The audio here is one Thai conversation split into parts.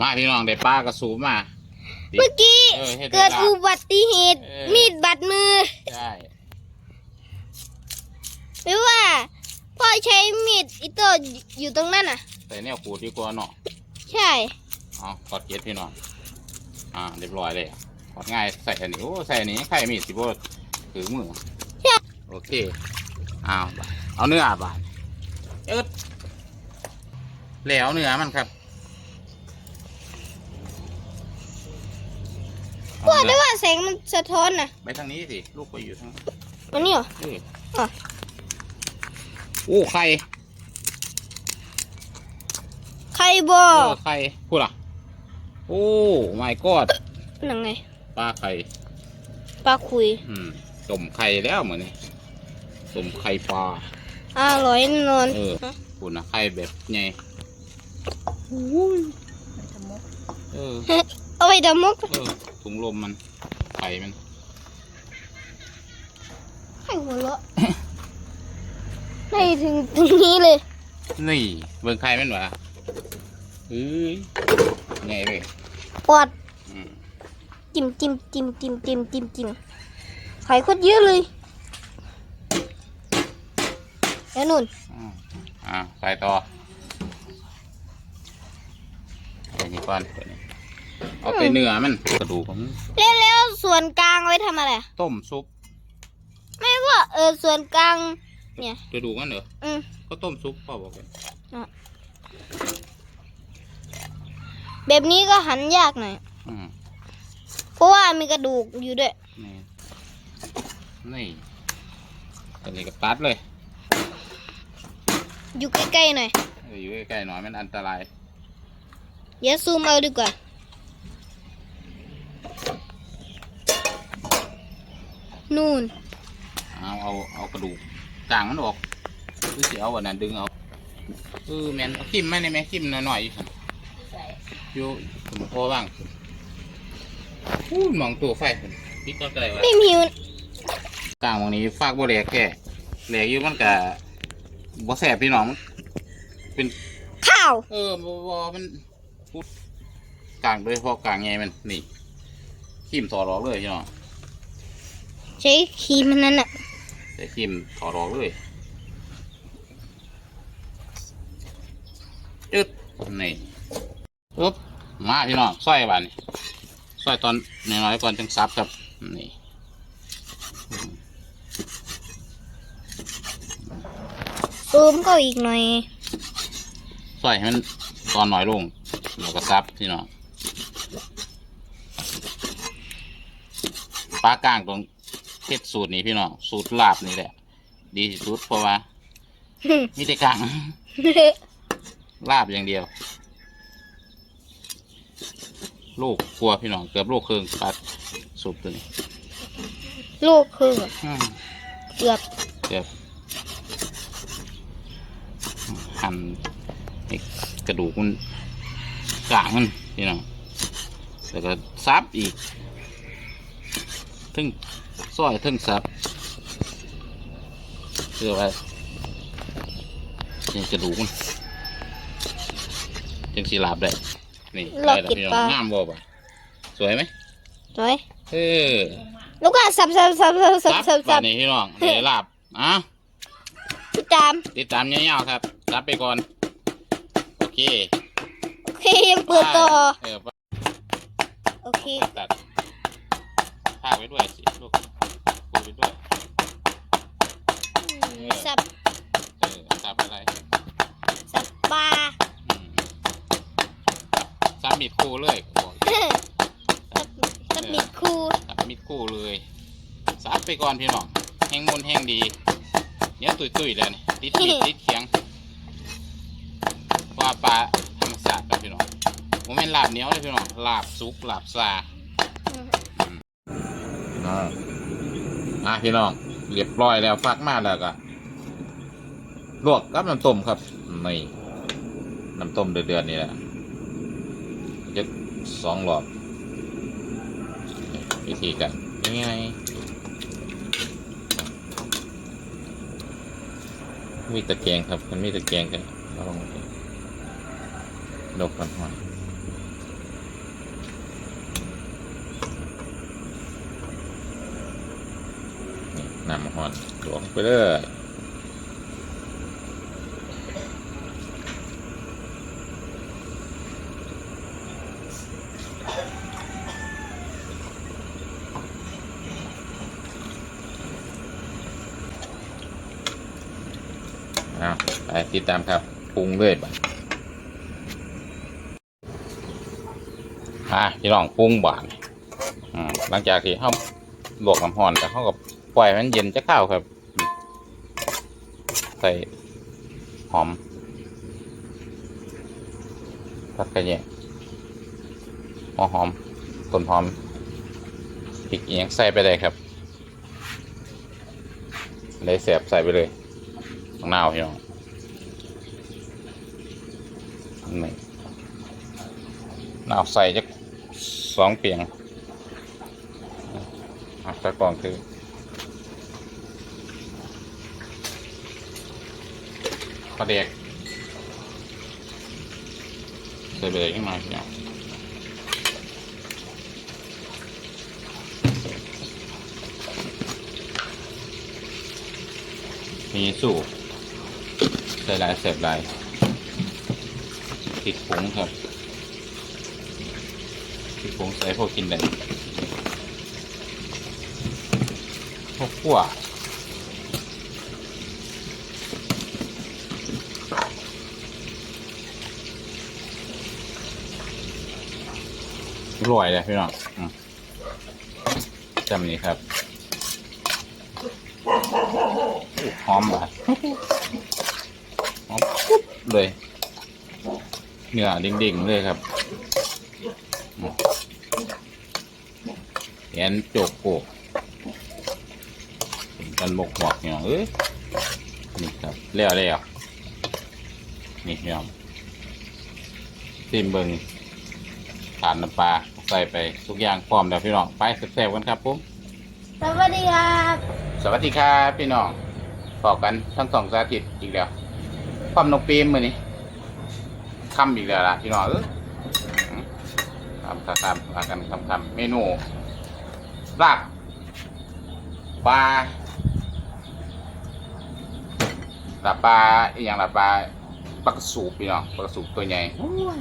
มาพี่น้องได้ปลากระสูบมาเมื่อกี้เออฮ็เกิดลาบอุบัติเหตุเออมีดบาดมือใช่หรือว่าพ่อใช้มีดอิโต้อยู่ตรงนั้นอะแต่เนี่ยขูดดีกว่าเนาะใช่เอากดเก็ดพี่น้องอ่าเรียบร้อยเลยกดง่ายใส่อันนี้โอ้ใส่อันนี้ใครมีดสิบ่ถือมือโอเคเอาเอาเนื้อบาดเอิดแล้วเนื้อมันครับ พ่อได้ว่าแสงมันสะท้อนน่ะไปทางนี้สิ ลูกไปอยู่ทางอันนี้เหรอ นี่อะ โอ้ไข่ใครบอเอกอไข่พูดล่ะ โอ้ my god นังไงปลาไข่ ปลาคุย อืมต้มไข่แล้วเหมือนนี่ต้มไข่ปลา อร่อยแน่นอนเออ พูดนะไข่แบบไงเออ เอาไปดำมกเออถุงลมมันไข่มันให้หัวเราะให้ถึงตรงนี้เลย นี่เบิ่งไข่มันวะเอ้ยไงเลยปอดอืมจิ้มจิ้มจิ้มจิ้มจิ้มจิ้มจิ้มไข่โคตรเยอะเลยแล้วนุ่นอ่าอ่าใส่ต่อใส่นี่ก่อนตัวนี้ เอาไปเนื้อมันกระดูกของแล้วแล้วส่วนกลางไว้ทำอะไรอะต้มซุปไม่ว่าเออส่วนกลาง เนี่ยกระดูกมันเหรออืมก็ต้มซุปพ่อบอกเลยแบบนี้ก็หันยากหน่อยอืมเพราะว่ามีกระดูกอยู่ด้วย นี่นี่ตัวนี้ก็ตัดเลย อยู่ใกล้ๆหน่อยเอออยู่ใกล้ๆหน่อยมันอันตราย เดี๋ยวซูมเอาดีกว่า นู่น เอาเอาเอากระดูกกลางมันออกคือสิเอาวันนั้นดึงเอาเออแมนเอาขิมมาในแม่ขิมหน่อยๆอยู่ครับอยู่สมพอบ้างอู้ยมองตัวไฟพุ่นพี่ก็ไกลว่าไม่มีมันกลางวันนี้ฝากบ่แหลกแค่แหลกอยู่มันกะบ่แสบพี่น้องมันเป็นข้าวเออบ่บ่มันพูดกลางโดยเฉพาะกลางไงมันนี่ขิมถอดออกเลยพี่น้อง ใช้ครีมมันนั้นอะแต่ขิมถอดออกเลยจึ๊ดนี่ปึ๊บมาพี่น้องซอยบานนี่ซอยตอนน้อยๆก่อนจังซับครับนี่ซูมก็อีกหน่อยซอยให้มันตอนน้อยลงแล้วก็ซับพี่น้องปลากลางตรง เทศสูตรนี้พี่น้องสูตรลาบนี่แหละ ดีที่สุดเพราะว่ามีแต่กลางลาบอย่างเดียว ลูกกลัวพี่น้องเกือบลูกครึ่งปลาสูบตัวนี้ลูกคืออืมเกือบเกือบหั่นให้กระดูกมันกลางมันพี่น้องแล้วก็ซับอีก ทึ่งซอยทึ่งซับเพื่อว่าเนี่ยกระดูกมันจังสีลาบได้ นี่ลอกได้แล้วกินพี่น้อปลางงามบ่ปะสวยไหมสวยเออแล้วก็สับสับสับสับสับซับสับแบสับบนี้พี่น้องได้ลาบอะติดตาม ติดตามยาวๆครับซับไปก่อน โอเค โอเคยังเปิดต่อ เออโอเคตัด ภาคไว้ด้วยสิลูกคุยไปด้วยอืมสับเออซับอะไรสับปลาอืมซับมีดคู่เลยบอกสับสับมิดคูซับมีดคู่เลยซับไปก่อนพี่น้องแห้งมุนแห้งดีเนี้ยตุยตุยๆแล้วนี่ติดมีดติดเขียงว่าปลาธรรมศาสตร์ครับพี่น้องผมเป็นลาบเหนียวเลยพี่น้องลาบสุกลาบซา อ่าอะพี่น้องเรียบร้อยแล้วฟักมาแล้วก็ลวกกับน้ำต้มครับนี่น้ำต้มเดือดๆนี่แหละจะสองหลอดวิธีกันง่ายๆมีตะแกรงครับ มันมีตะแกรงกันเอาลงไปดกกันหน่อย นำห่อนหลวงไปเลยเอาไปติดตามครับปรุงเลยบ่ะอะพี่น้องปรุงบานหลังจากที่เขาลวกน้ำห่อนแต่เขาก็ ปล่อยมันเย็นจะเข้าวครับ ใส่หอมผักกระเนียงหัวหอมต้นหอมพริกอีกอย่างใส่ไปเลยครับเลยเสียบใส่ไปเลยข้างหน้าพี่น้องนี่หน้าใส่จะสองเปียงอะตะกอนคือป ลาเด็กใส่ไปเลยขึ้นมาพี่น้องมีสูบใส่ลายเสียบลายติดผงครับติดผงใส่พวกกินได้พวกขั่ว รวยเลยพี่น้องอืมจำนี้ครับอู้หอมอะหอมปุ๊บเลยเนื้อดิ่งๆเลยครับอืมแอนโจกโกกเป็นกันบกหมอกเนี่ยเอ้ยนี่ครับแล้วแล้วนี่พี่น้องซิมเบิง ทานน้ำปลาใส่ไปทุกอย่างพร้อมแล้วพี่น้องไปแซ่บๆกันครับผมสวัสดีครับสวัสดีครับพี่น้องบอกกันทั้งสองสาธิตอีกแล้วความนกปีมมือนี้คำอีกแล้วล่ะพี่น้องเออคำคำคำว่ากันคำคำเมนูลาบปลาลาบปลาอีกอย่างลาบปลาปลากระสูบพี่น้องปลากระสูบตัวใหญ่โอ้ยงาม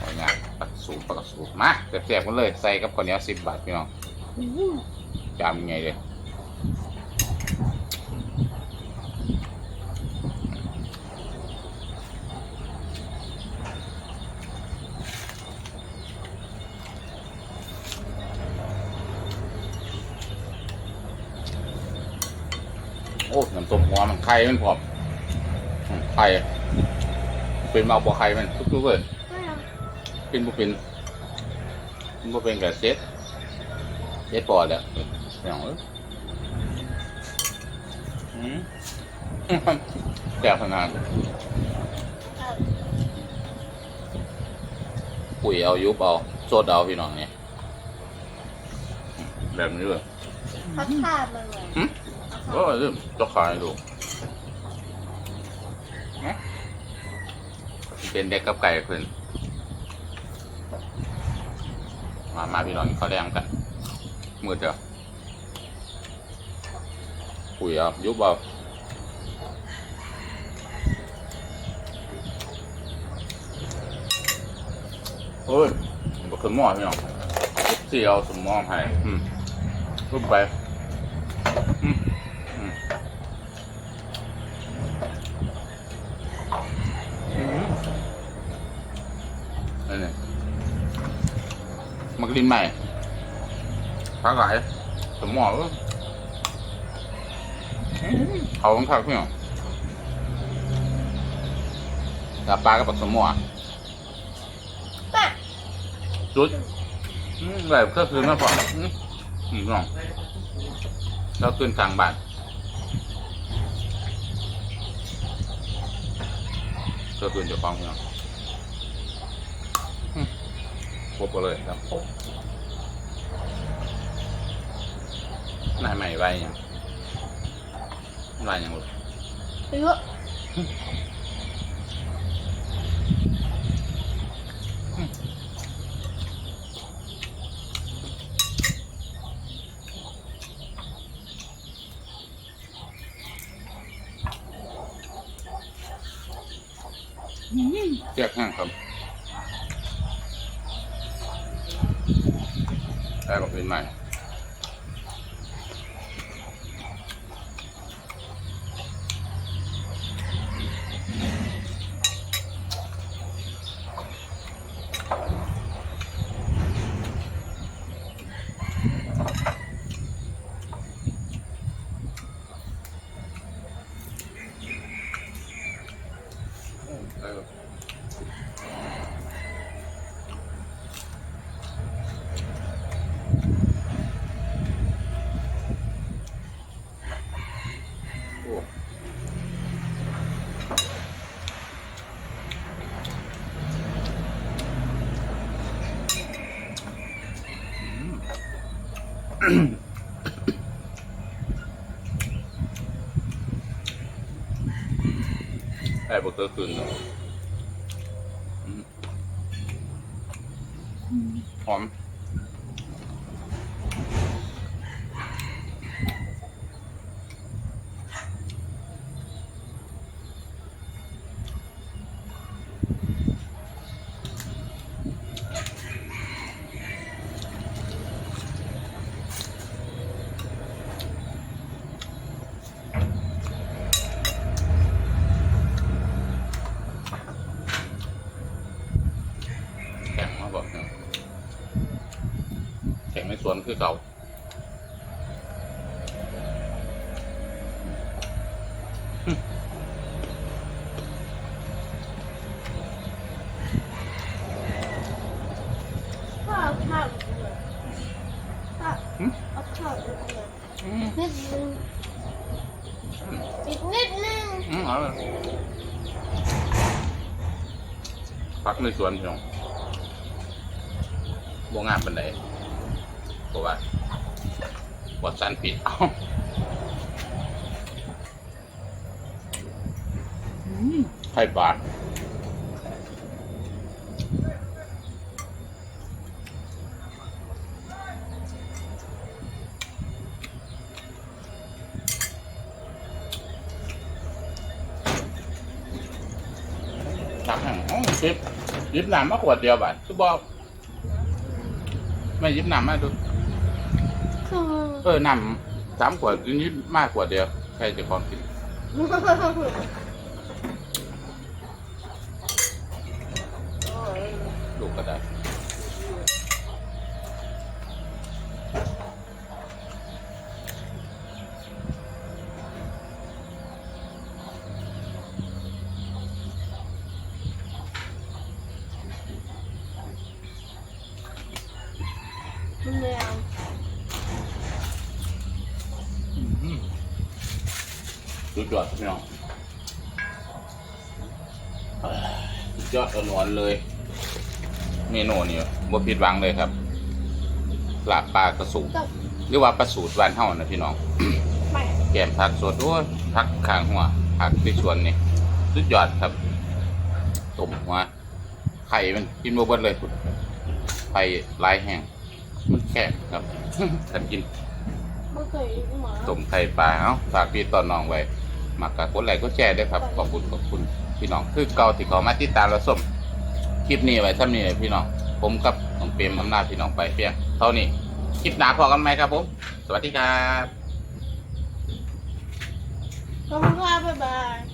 ปลากระ สูบปลากระสูบมาเสียบๆกันเลย ใส่กับข้าวเหนียวสิบบาทพี่น้องจำยังไงเลยโอ้น้ำต้มหัวมันไข่มันพร้อมไข่เป็นมาบ่ไข่มันทุกๆเลย เป็นบ่เป็นเป็นบ่เป็นกับเซ็ตเจ็ดปอดอะอย่างเอ้ยอืมแก่ขนาดปุ๋ยเอายุบเอาโซดเอาพี่น้องเนี่ยแบบนี้เลยพักข้ามันเลยหึก็เริ่มจะขายดูนะเป็นเด็กกับไก่เพื่อน มามาพี่น้องข้าวแดงกันมืดเดียวปุ๋ยอะยุบเอาเฮ้ยบอก็คือหม้อพี่น้องเสียวสมหม้อให้อืมรูปไปอืมอืมอืมนั่นนี่มั กลิ้นใหม่พักหลายสมองเออเขาต้องพักพี่น้องตาปลากับปักสมองป่ะจุดอืมแบบก็คือมาพออืมอืมพี่น้องเราขึ้นทางบ้านก็ขึ้นจะฟังพี่น้อง ครบเลยครับนายใหม่ไวยังไวยังหมดเยอะเรียกห้างครับ ได้บอกเป็นใหม่ ได้บทเตอร์คืนเนอะอืมหอม แข็งมาบอกนะแข็งในสวน คือเก่าข้าวข้าวข้าวหึเอาข้าวอีกหน่อยนิดนึงอีกนิดนึงอืมเอาเลยพักในสวนพี่น้องบวงามปันได เพราะว่าปลอดสารผิดเอาไข่ปลาตักแห้งอ๋อยิบยิบน้ำมากขวดเดียวบัดคือบอกไม่ยิบน้ำมาดู เออน้ำสามขวดกินยิบมากกว่าเดียวใครจะพร้อมกินโอ้ยลูกก็ได้ มันแมว สุดยอดพี่น้องเอ้ยสุดยอดหวานๆเลยเมนูนี้บ่ผิดหวังเลยครับลาบปลากระสุนกับหรือว่าปลาสูตรบ้านเฮานะพี่น้องแม่แกมผักสดโอ้ยผักข้างหัวผักที่สวนนี่สุดยอดครับต้มหัวไข่มันกินบ่เบิดเลยพุ่นไข่ลายแห้งมันแข็งครับท่านกินมันเคยหมาต้มไข่ปลาเอ้าฝากพี่ตอนน้องไว้ มากกกดไลค์กดแชร์ด้วยครับขอบคุณขอบคุณพี่น้องคือเก่าที่เขามาติดตามเราส้มคลิปนี้ไว้ท่านี้เลยพี่น้องผมกับน้องเปรมอำนาจพี่น้องไปเพียงเท่านี้คลิปหนาพอกันไหมครับผม สวัสดีครับขอบคุณค่ะบ๊ายบาย